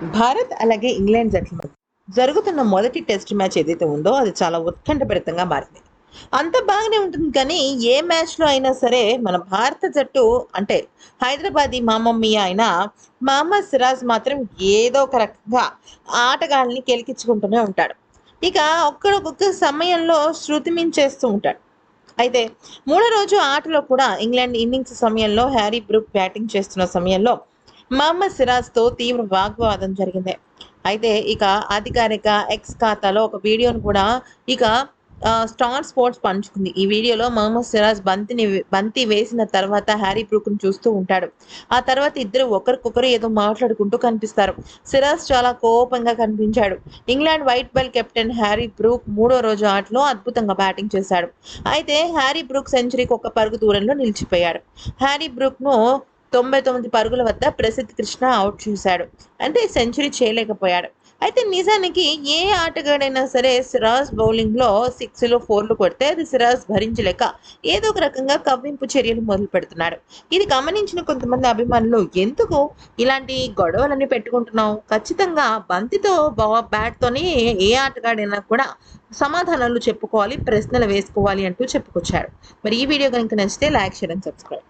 భారత్ అలాగే ఇంగ్లాండ్ జట్ల మధ్య జరుగుతున్న మొదటి టెస్ట్ మ్యాచ్ ఏదైతే ఉందో అది చాలా ఉత్కంఠభరితంగా మారింది. అంత బాగానే ఉంటుంది కానీ ఏ మ్యాచ్లో అయినా సరే మన భారత జట్టు అంటే హైదరాబాదీ మామమ్మీ అయిన మహమ్మద్ సిరాజ్ మాత్రం ఏదో ఒక రకంగా ఆటగాళ్ళని కెలికించుకుంటూనే ఉంటాడు. ఇక ఒక్కడొక్క సమయంలో శృతిమించేస్తూ ఉంటాడు. అయితే మూడో రోజు ఆటలో కూడా ఇంగ్లాండ్ ఇన్నింగ్స్ సమయంలో హ్యారీ బ్రూక్ బ్యాటింగ్ చేస్తున్న సమయంలో మహమ్మద్ సిరాజ్తో తీవ్ర వాగ్వాదం జరిగింది. అయితే ఇక అధికారిక ఎక్స్ ఖాతాలో ఒక వీడియోను కూడా ఇక స్టార్ స్పోర్ట్స్ పంచుకుంది. ఈ వీడియోలో మహమ్మద్ సిరాజ్ బంతిని బంతి వేసిన తర్వాత హ్యారీ బ్రూక్ను చూస్తూ ఉంటాడు. ఆ తర్వాత ఇద్దరు ఒకరికొకరు ఏదో మాట్లాడుకుంటూ కనిపిస్తారు. సిరాజ్ చాలా కోపంగా కనిపించాడు. England white ball captain Harry Brook మూడో రోజు ఆటలో అద్భుతంగా బ్యాటింగ్ చేశాడు. అయితే హ్యారీ బ్రూక్ సెంచరీకి ఒక పరుగు దూరంలో నిలిచిపోయాడు. హ్యారీ బ్రూక్ను తొంభై తొమ్మిది పరుగుల వద్ద ప్రసిద్ధ్ కృష్ణ అవుట్ చూశాడు. అంటే సెంచరీ చేయలేకపోయాడు. అయితే నిజానికి ఏ ఆటగాడైనా సరే సిరాజ్ బౌలింగ్లో సిక్స్లు ఫోర్లు కొడితే అది సిరాజ్ భరించలేక ఏదో ఒక రకంగా కవ్వింపు చర్యలు మొదలు పెడుతున్నాడు. ఇది గమనించిన కొంతమంది అభిమానులు ఎందుకు ఇలాంటి గొడవలన్నీ పెట్టుకుంటున్నావు? ఖచ్చితంగా బంతితో బా- బ్యాట్తోని ఏ ఆటగాడైనా కూడా సమాధానాలు చెప్పుకోవాలి ప్రశ్నలు వేసుకోవాలి అంటూ చెప్పుకొచ్చాడు మరి ఈ వీడియో కనుక నచ్చితే లైక్ చేయడం సబ్స్క్రైబ్.